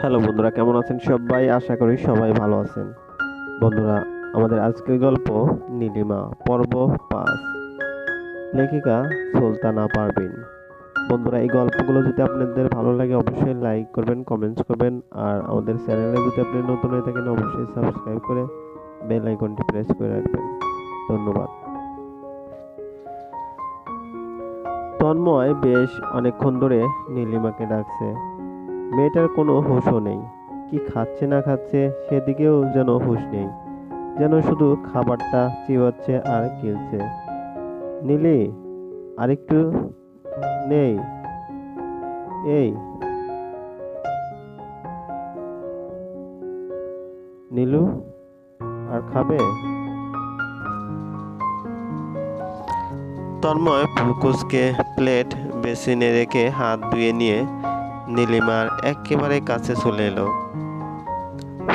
Hello বন্ধুরা, কেমন আছেন সবাই? আশা করি সবাই ভালো আছেন। বন্ধুরা, আমাদের আজকের গল্প নীলিমা, পর্ব পাঁচ। লেখিকা সুলতানা পারবিন বন্ধুরা, এই গল্পগুলো যদি আপনাদের ভালো লাগে, অবশ্যই লাইক করবেন কমেন্টস করবেন, আর আমাদের চ্যানেলে যদি আপনি নতুন হয়ে থাকেন, অবশ্যই সাবস্ক্রাইব করে বেল আইকনটি প্রেস করে রাখবেন। ধন্যবাদ। তন্ময় বেশ অনেকক্ষণ ধরে নীলিমাকে ডাকছে। মেয়েটার কোনো হুঁশও নেই। কি খাচ্ছে না খাচ্ছে সেদিকেও যেন হুঁশ নেই। যেন শুধু খাবারটা চিবাচ্ছে আর গিলছে। নীলি, আরেকটু নেই। এই। নীলু, আর খাবে? তন্ময় ফুলকুসকে প্লেট বেসিনে রেখে হাত ধুয়ে নিয়ে নীলিমার একেবারে কাছে চলে এলো।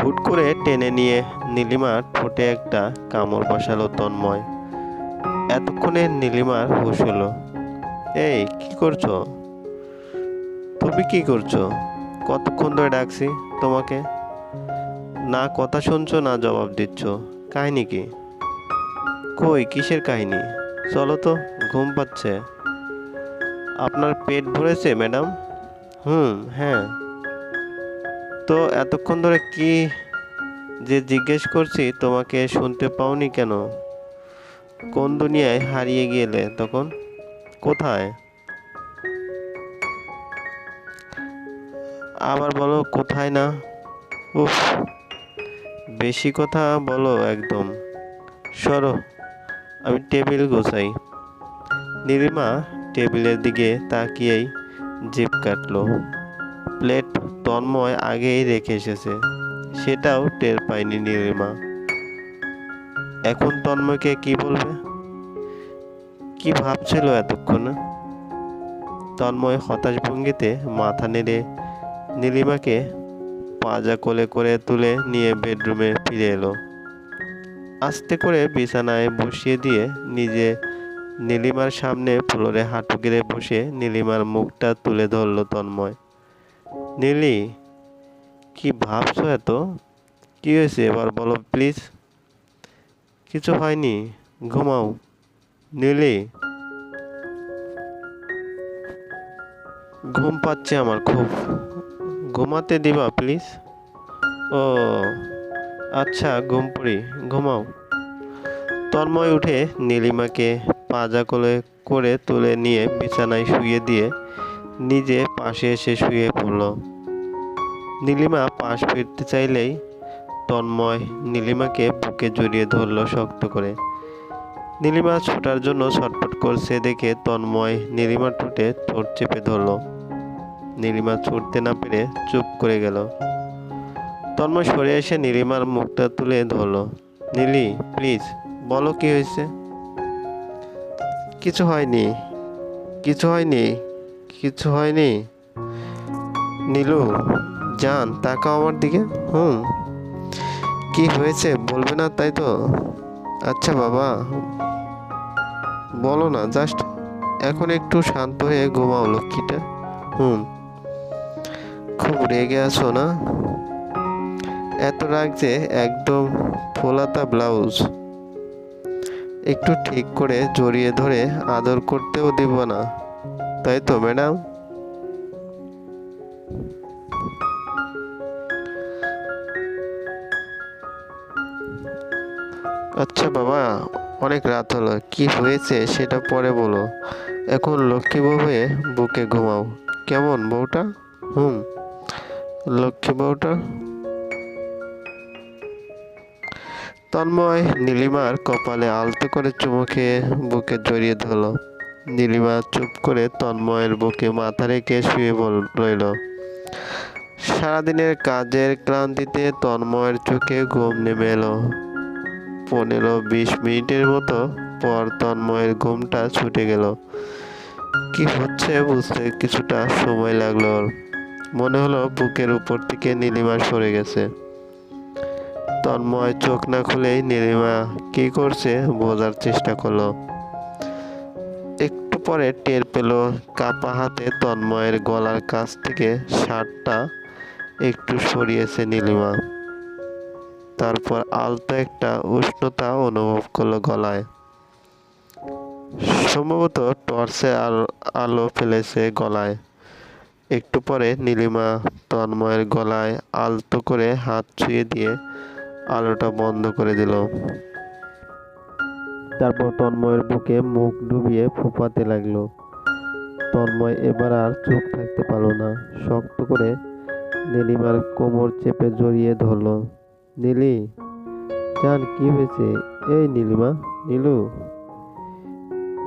হুট করে টেনে নিয়ে নীলিমার ঠোঁটে একটা কামড় বসালো তন্ময়। এতক্ষণে নীলিমার হুশ হলো, এই, কি করছ? তুমি কি করছ? কতক্ষণ ধরে ডাকছি তোমাকে? না কথা শুনছো, না জবাব দিচ্ছ। কাহিনী কি? কই, কিসের কাহিনী? চলো তো, ঘুম পাচ্ছে। আপনার পেট ভরেছে, ম্যাডাম? হুম হ্যাঁ। তো এতক্ষণ ধরে কি যে জিজ্ঞেস করছি তোমাকে শুনতে পাওনি কেন? কোন দুনিয়ায় হারিয়ে গেলে তখন? কোথায়? আবার বলো কোথায় না? উফ, বেশি কথা বলো একদম। সরো, আমি টেবিল গোছাই। নীলিমা টেবিলের দিকে তাকিয়েই জিভ কাটলো। প্লেট তন্ময় আগেই রেখে এসেছে। সেটাও টের পায়নি নীলিমা। এখন তন্ময়কে কি বলবে? কি ভাবছিল এতক্ষণ? তন্ময় হতাশ ভঙ্গিতে মাথা নেড়ে নীলিমাকে পাজা কোলে করে তুলে নিয়ে বেডরুমে ফিরে এলো। আস্তে করে বিছানায় বসিয়ে দিয়ে নিজে নীলিমার সামনে ফ্লোরে হাঁটু গেড়ে বসে নীলিমার মুখটা তুলে ধরলো তন্ময়। নীলি, কি ভাবছ এত? কি হয়েছে এবার বলো প্লিজ। কিছু হয়নি, ঘুমাও। নীলি, ঘুম পাচ্ছে আমার খুব। ঘুমাতে দিবা প্লিজ? ও আচ্ছা ঘুম পড়ি ঘুমাও। তন্ময় উঠে নীলিমাকে পাজা কোলে করে তুলে নিয়ে বিছানায় শুয়ে দিয়ে নিজে পাশে এসে শুয়ে পড়ল। নীলিমা পাশ ফিরতে চাইলেই তন্ময় নীলিমাকে বুকে জড়িয়ে ধরল শক্ত করে। নীলিমা ছোটার জন্য ছটফট করছে দেখে তন্ময় নীলিমার ঠোঁটে ঠোঁট চেপে ধরল। নীলিমা ছুটতে না পেরে চুপ করে গেল। তন্ময় সরে এসে নীলিমার মুখটা তুলে ধরল। নীলি প্লিজ বলো কি হয়েছে? কিছু হয়নি। কিছু হয়নি। কিছু হয়নি। নীলু, জান, তাকাও আমার দিকে। হুম। কি হয়েছে? বলবে না তাই তো? আচ্ছা বাবা। বলো না জাস্ট এখন একটু শান্ত হয়ে ঘুমাও লক্ষ্মীটা। হুম। খুব রেগে আছো না? এত রাগ যে একদম ফোলাতা ব্লাউজ। একটু ঠিক করে জড়িয়ে ধরে আদর করতেও দিব না। তাই তো, ম্যাডাম? আচ্ছা বাবা, অনেক রাত হলো। কি হয়েছে সেটা পরে বলো। এখন লক্ষ্মী বউ হয়ে বুকে ঘুমাও। কেমন বউটা? হুম। লক্ষ্মী বউটা? তন্ময় নীলিমার কপালে আলতো করে চুমু খেয়ে বুকে জড়িয়ে ধরল। নীলিমা চুপ করে তন্ময়ের বুকে মাথা রেখে শুয়ে রইল। সারাদিনের কাজের ক্লান্তিতে তন্ময়ের চোখে ঘুম নেমে এলো। পনেরো বিশ মিনিটের মতো পর তন্ময়ের ঘুমটা ছুটে গেল। কি হচ্ছে বুঝতে কিছুটা সময় লাগল মনে হলো বুকের উপর থেকে নীলিমা সরে গেছে। তন্ময় চোখ না খুলেই নীলিমা কি করছে বোঝার চেষ্টা করল। একটু পরে টের পেল কাপা হাতে তন্ময়ের গলার কাছ থেকে শার্টটা একটু সরিয়েছে নীলিমা। তারপর আলতো একটা উষ্ণতা অনুভব করল গলায়। সম্ভবত টর্চের আলো- আলো ফেলেছে গলায়। একটু পরে নীলিমা তন্ময়ের গলায় আলতো করে হাত ছুঁয়ে দিয়ে আলোটা বন্ধ করে দিল। তারপর তন্ময়ের বুকে মুখ ডুবিয়ে ফুপাতে লাগল। তন্ময় এবার আর চুপ থাকতে পারল না। শক্ত করে নীলিমার কোমর চেপে জড়িয়ে ধরলো। নীলি, জান, কি হয়েছে? এই নীলিমা, নীলু।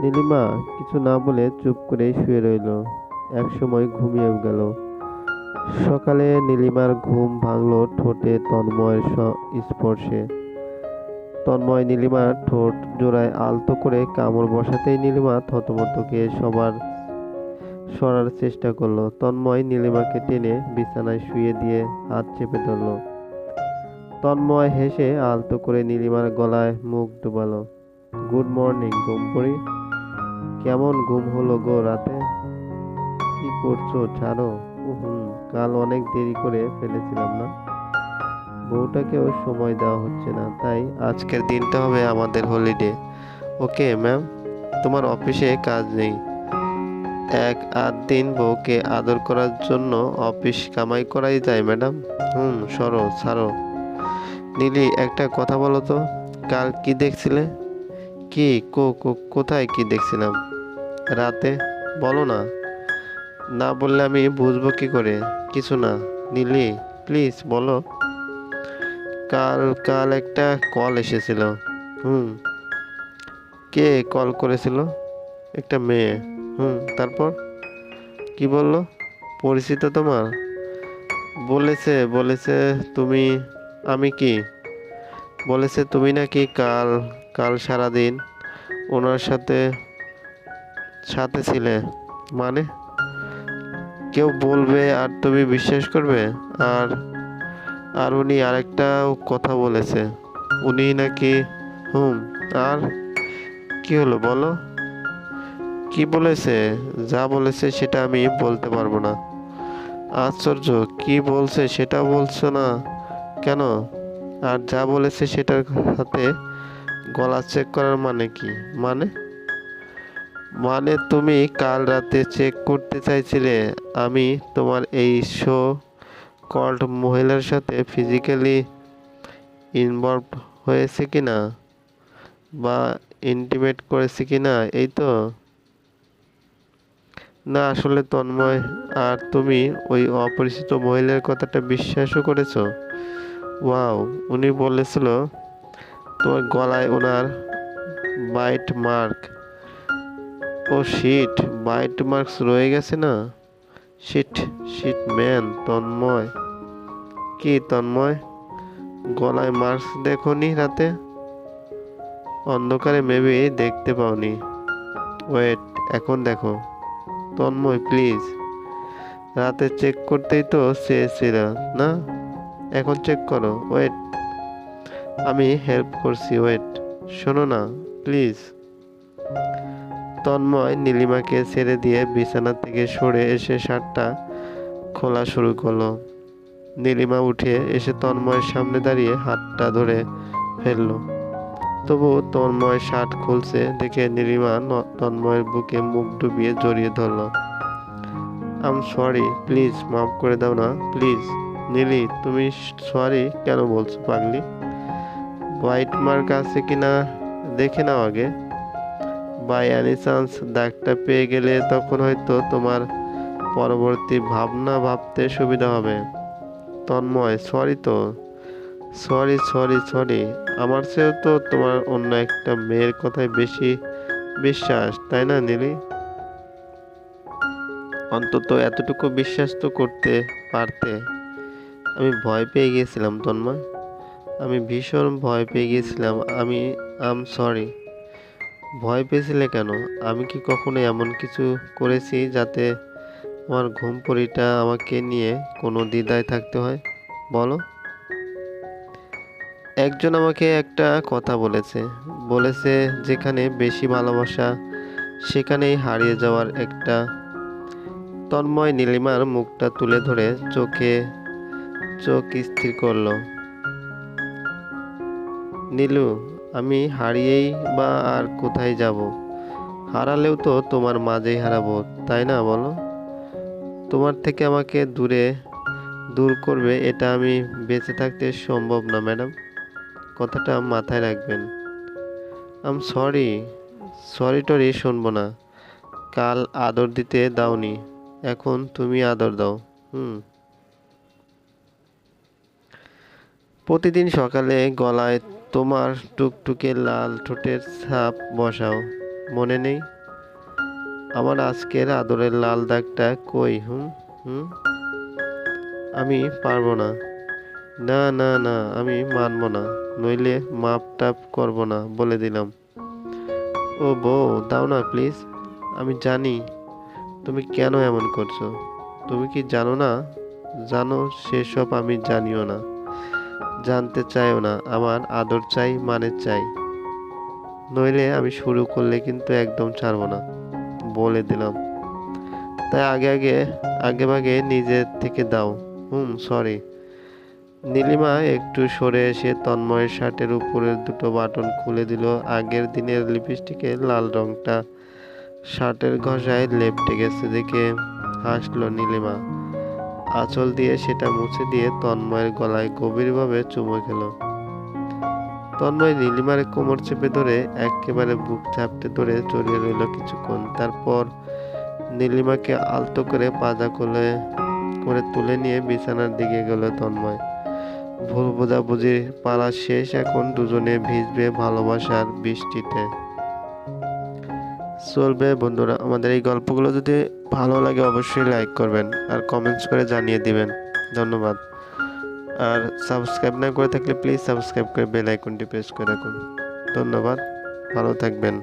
নীলিমা কিছু না বলে চুপ করেই শুয়ে রইল। একসময় ঘুমিয়ে গেল। সকালে নীলিমার ঘুম ভাঙলো ঠোঁটে তন্ময়ের স্পর্শে। তন্ময় নীলিমার ঠোঁট জোড়ায় আলতো করে কামড় বসাতেই নীলিমা থতমতকে সবার সরার চেষ্টা করল। তন্ময় নীলিমাকে টেনে বিছানায় শুয়ে দিয়ে হাত চেপে ধরলো। তন্ময় হেসে আলতো করে নীলিমার গলায় মুখ ডুবালো। গুড মর্নিং ঘুম পড়ি কেমন ঘুম হলো গো রাতে? কি করছ? ছাড়ো কাল অনেক দেরি করে ফেলেছিলাম না। বউটাকেও সময় দেওয়া হচ্ছে না, তাই আজকের দিনটা হবে আমাদের হলিডে ওকে ম্যাম তোমার অফিসে কাজ নেই। এক আধ দিন বউকে আদর করার জন্য অফিস কামাই করাই যায় ম্যাডাম হুম, সরো, ছাড়ো। নীলি, একটা কথা বলো তো, কাল কি দেখছিলে? কি, কো, কোথায় কি দেখছিলাম? রাতে? বলো না। না বললে আমি বুঝব কি করে? কিছু না। নীলি প্লিজ বলো। কাল কাল একটা কল এসেছিল। হুম। কে কল করেছিল? একটা মেয়ে। হুম, তারপর? কি বলল? পরিচিত তোমার? বলেছে বলেছে তুমি, আমি কি? বলেছে তুমি নাকি কাল কাল সারাদিন ওনার সাথে সাথে ছিলে। মানে? কেউ বলবে আর তুমি বিশ্বাস করবে? আর আর উনি আরেকটাও কথা বলেছে। উনি নাকি, হুম, আর কি হলো বলো? কি বলেছে? যা বলেছে সেটা আমি বলতে পারব না। আশ্চর্য, কি বলছে সেটা বলছো না কেন? আর যা বলেছে সেটার সাথে গলা চেক করার মানে কি? মানে? মানে তুমি কাল রাতে চেক করতে চাইছিলে, আমি তোমার এই শো কল্ড মহিলার সাথে ফিজিক্যালি ইনভলভ হয়েছে কি না বা ইন্টিমেট করেছে কি না এই তো? না, আসলে তন্ময়, আর তুমি ওই অপরিচিত মহিলার কথাটা বিশ্বাসও করেছ? ওয়াও, উনি বলেছিল, তোমার গলায় ওনার বাইট মার্ক ও শিট বাইট মার্কস রয়ে গেছে না? Shit shit man Tanmoy. কি তন্ময়? গলায় মার্কস দেখোনি রাতে? অন্ধকারে মেবি দেখতে পাওনি। ওয়েট এখন দেখো। তন্ময় প্লিজ রাতে চেক করতেই তো চেয়েছিল, না? এখন চেক করো ওয়েট আমি হেল্প করছি ওয়েট শোনো না প্লিজ তন্ময় নীলিমাকে ছেড়ে দিয়ে বিছানা থেকে সরে এসে শার্টটা খোলা শুরু করল। নীলিমা উঠে এসে তন্ময়ের সামনে দাঁড়িয়ে হাতটা ধরে ফেলল। তবু তন্ময় শার্ট খুলছে দেখে নীলিমা তন্ময়ের বুকে মুখ ডুবিয়ে জড়িয়ে ধরলো। আম সরি প্লিজ মাফ করে দাও না প্লিজ নীলি, তুমি সরি কেন বলছো পাগলি? হোয়াইট মার্ক আছে কিনা, দেখে নাও আগে। বাই এনি চান্স দাগটা পেয়ে গেলে তখন হয়তো তোমার পরবর্তী ভাবনা ভাবতে সুবিধা হবে। তন্ময় সরি তো। সরি সরি সরি আমার চেয়েও তো তোমার অন্য একটা মেয়ের কথায় বেশি বিশ্বাস, তাই না নীলি অন্তত এতটুকু বিশ্বাস তো করতে পারতে। আমি ভয় পেয়ে গিয়েছিলাম, তন্ময়। আমি ভীষণ ভয় পেয়ে গিয়েছিলাম। আমি আম সরি ভয় পেয়েছিলে কেন? আমি কি কখনো এমন কিছু করেছি যাতে আমার ঘুম পরিটা আমাকে নিয়ে কোনো দ্বিধায় থাকতে হয়? বলো। একজন আমাকে একটা কথা বলেছে। বলেছে যেখানে বেশি ভালোবাসা, সেখানেই হারিয়ে যাওয়ার একটা তন্ময় নীলিমার মুখটা তুলে ধরে চোখে চোখ স্থির করল। নীলু আমি হারিয়েই বা আর কোথায় যাব? হারালেও তো তোমার মাঝেই হারাবো, তাই না বলো? তোমার থেকে আমাকে দূরে দূর করবে, এটা আমি বেঁচে থাকতে সম্ভব না, ম্যাডাম। কথাটা মাথায় রাখবেন। আম সরি সরি টরি শুনব না। কাল আদর দিতে দাওনি, এখন তুমি আদর দাও, হুম। প্রতিদিন সকালে গলায় তোমার টুকটুকে লাল ঠোঁটের ছাপ বসাও, মনে নেই? আমার আজকের আদরের লাল দাগটা কই, হুম? হুম? আমি পারব না। না না না, আমি মানব না, নইলে মাপ টাপ করব না, বলে দিলাম। ও বউ, দাও না, প্লিজ। আমি জানি তুমি কেন এমন করছ। তুমি কি জানো না? জানো, সেসব আমি জানিও না। জানতে চাইও না, আমার আদর চাই মানে চাই। নইলে আমি শুরু করলে কিন্তু একদম ছাড়বো না, বলে দিলাম। তাই আগে আগে আগে ভাগে নিজের থেকে দাও। হুম সরি নীলিমা একটু সরে এসে তন্ময়ের শার্টের উপরের দুটো বাটন খুলে দিল। আগের দিনের লিপস্টিকের লাল রংটা শার্টের ঘষায় লেপটে গেছে দেখে হাসলো নীলিমা। আঁচল দিয়ে সেটা মুছে দিয়ে তন্ময়ের গলায় গভীরভাবে চুমো খেল। তন্ময় নীলিমার কোমর চেপে ধরে একেবারে বুক চাপটে ধরে জড়িয়ে রইল কিছুক্ষণ। তারপর নীলিমাকে আলতো করে পাজা কোলে করে তুলে নিয়ে বিছানার দিকে গেল তন্ময়। ভুল বোঝাবুঝির পালা শেষ এখন দুজনে ভিজবে ভালোবাসার বৃষ্টিতে। চলবে। বন্ধুরা, আমাদের এই গল্পগুলো যদি ভালো লাগে অবশ্যই লাইক করবেন আর কমেন্টস করে জানিয়ে দিবেন। ধন্যবাদ। আর সাবস্ক্রাইব না করে থাকলে প্লিজ সাবস্ক্রাইব করে বেল আইকনটি প্রেস করে রাখুন। ধন্যবাদ। ভালো থাকবেন।